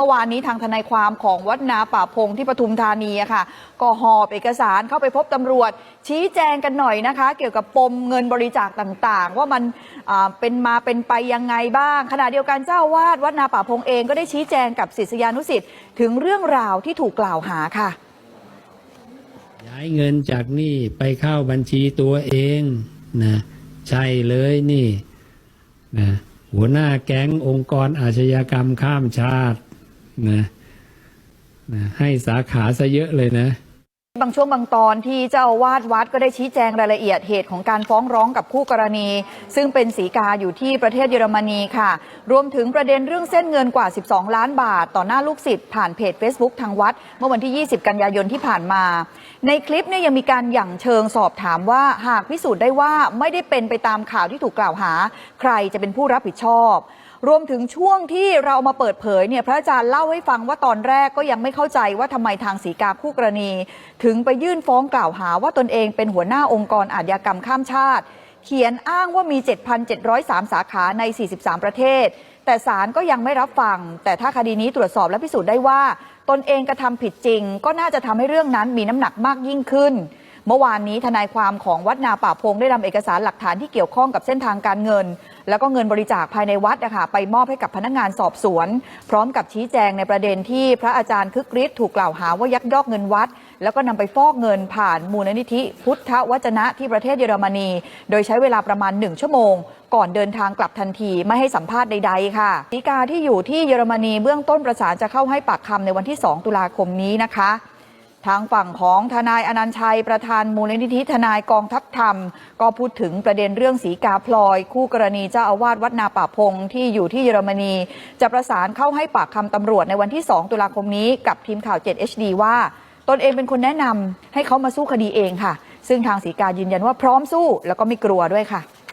เมื่อวานนี้ทางทนายความของวัดนาป่าพงที่ปทุมธานีค่ะ ก็หอบเอกสารเข้าไปพบตำรวจ ชี้แจงกันหน่อยนะคะ เกี่ยวกับปมเงินบริจาคต่างๆ ว่ามันเป็นมาเป็นไปยังไงบ้าง ขณะเดียวกันเจ้าอาวาดวัดนาป่าพงเองก็ได้ชี้แจงกับศิษยานุสิษย์ถึงเรื่องราวที่ถูกกล่าวหาค่ะ ย้ายเงินจากนี่ไปเข้าบัญชีตัวเองนะใช่เลยนี่นะหัวหน้าแก๊งองค์กรอาชญากรรมข้ามชาติ นะนะให้สาขาซะเยอะเลยนะ บางช่วงบางตอนที่เจ้าอาวาดวัดก็ได้ชี้แจงรายละเอียดเหตุของการฟ้องร้องกับคู่กรณี ซึ่งเป็นสีกาอยู่ที่ประเทศเยอรมนีค่ะ รวมถึงประเด็นเรื่องเส้นเงินกว่า 12 ล้านบาท ต่อหน้าลูกศิษย์ผ่านเพจ Facebook ทางวัด เมื่อวันที่ 20 กันยายนที่ผ่านมา ในคลิปเนี่ยยังมีการหยั่งเชิงสอบถามว่าหากพิสูจน์ได้ว่าไม่ได้เป็นไปตามข่าวที่ถูกกล่าวหา ใครจะเป็นผู้รับผิดชอบ รวมถึงช่วงที่เรามาเปิดเผยเนี่ยพระอาจารย์เล่าให้ฟังว่าตอนแรกก็ยังไม่เข้าใจว่าทำไมทางสีกาคู่กรณี ถึงไปยื่นฟ้องกล่าวหาว่าตนเองเป็นหัวหน้าองค์กรอาชญากรรมข้ามชาติ เขียนอ้างว่ามี 7,703 สาขาใน 43 ประเทศ แต่ศาลก็ยังไม่รับฟัง แต่ถ้าคดีนี้ตรวจสอบและพิสูจน์ได้ว่า ตนเองกระทำผิดจริง ก็น่าจะทำให้เรื่องนั้นมีน้ำหนักมากยิ่งขึ้น เมื่อวานนี้ทนายความของวัดนาป่าพงได้นำเอกสารหลักฐานที่เกี่ยวข้องกับเส้นทางการเงิน แล้วก็เงินบริจาคภายในวัดนะคะไปมอบให้กับพนักงานสอบสวน พร้อมกับชี้แจงในประเด็นที่พระอาจารย์คึกฤทธิ์ถูกกล่าวหาว่ายักยอกเงินวัด แล้วก็นำไปฟอกเงินผ่านมูลนิธิ พุทธวจนะที่ประเทศเยอรมนี โดยใช้เวลาประมาณหนึ่งชั่วโมง ก่อนเดินทางกลับทันทีไม่ให้สัมภาษณ์ใด ๆ ค่ะฎีกาที่อยู่ที่เยอรมนีเบื้องต้นประสานจะเข้าให้ปากคำในวันที่ 2 ตุลาคมนี้นะคะ ทางฝั่งของทนายอนันต์ชัยประธานมูลนิธิทนายกองทัพธรรม ก็พูดถึงประเด็นเรื่องสีกาพลอย คู่กรณีเจ้าอาวาสวัดนาป่าพงที่อยู่ที่เยอรมนี จะประสานเข้าให้ปากคำตำรวจในวันที่ 2 ตุลาคมนี้กับทีมข่าว 7 HD ว่า ตนเองเป็นคนแนะนำให้เขามาสู้คดีเองค่ะ ซึ่งทางสีกายืนยันว่าพร้อมสู้แล้วก็ไม่กลัวด้วยค่ะ